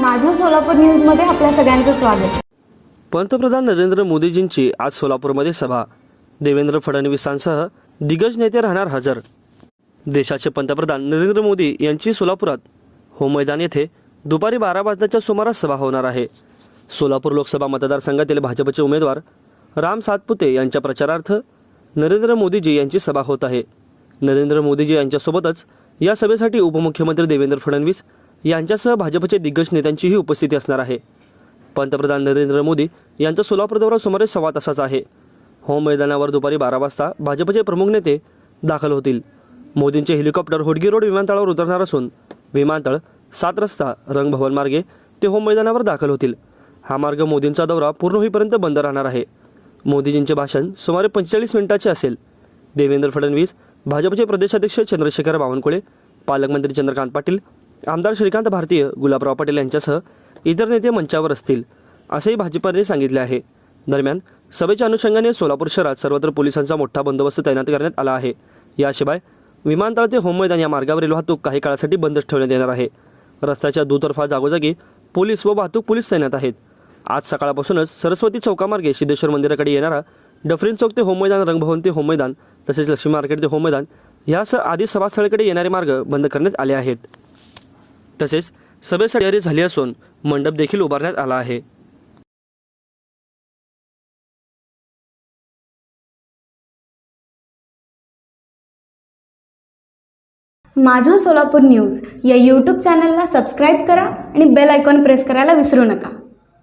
माझं सोलापूर न्यूजमध्ये आपल्या सगळ्यांचं स्वागत. पंतप्रधान नरेंद्र मोदीजींची आज सोलापूरमध्ये सभा. देवेंद्र फडणवीसांसह दिग्गज नेते राहणार हजर. देशाचे पंतप्रधान नरेंद्र मोदी यांची सोलापुरात होम मैदान येथे दुपारी बारा वाजण्याच्या सुमारास सभा होणार आहे. सोलापूर लोकसभा मतदारसंघातील भाजपचे उमेदवार राम सातपुते यांच्या प्रचारार्थ नरेंद्र मोदीजी यांची सभा होत आहे. नरेंद्र मोदीजी यांच्यासोबतच या सभेसाठी उपमुख्यमंत्री देवेंद्र फडणवीस यांच्यासह भाजपचे दिग्गज नेत्यांचीही उपस्थिती असणार आहे. पंतप्रधान नरेंद्र मोदी यांचा सोलापूर दौरा सुमारे सव्वा तासाचा आहे. होम मैदानावर दुपारी बारा वाजता भाजपचे प्रमुख नेते दाखल होतील. मोदींचे हेलिकॉप्टर होडगी रोड विमानतळावर उतरणार असून विमानतळ सात रस्ता रंगभवन मार्गे ते होम मैदानावर दाखल होतील. हा मार्ग मोदींचा दौरा पूर्ण होईपर्यंत बंद राहणार आहे. मोदीजींचे भाषण सुमारे पंचेचाळीस मिनिटाचे असेल. देवेंद्र फडणवीस भाजपचे प्रदेशाध्यक्ष चंद्रशेखर बावनकुळे पालकमंत्री चंद्रकांत पाटील आमदार श्रीकांत भारतीय गुलाबराव पाटील यांच्यासह इतर नेते मंचावर असतील असेही भाजपाने सांगितले आहे. दरम्यान सभेच्या अनुषंगाने सोलापूर शहरात सर्वत्र पोलिसांचा मोठा बंदोबस्त तैनात करण्यात आला आहे. याशिवाय विमानतळ ते होम मैदान या मार्गावरील वाहतूक काही काळासाठी बंदच ठेवण्यात येणार आहे. रस्त्याच्या दुतर्फा जागोजागी पोलीस व वाहतूक पोलीस तैनात आहेत. आज सकाळपासूनच सरस्वती चौकामार्गे सिद्धेश्वर मंदिराकडे येणारा डफरीन चौक ते होम मैदान रंगभवन ते होम मैदान तसेच लक्ष्मी मार्केट ते होम मैदान यासह आदी सभास्थळाकडे येणारे मार्ग बंद करण्यात आले आहेत. तसेच सभेसाठी तयारी झाली असून मंडप देखील उभारण्यात आला आहे. माझं सोलापूर न्यूज या यूट्यूब चॅनलला सबस्क्राईब करा आणि बेल आयकॉन प्रेस करायला विसरू नका.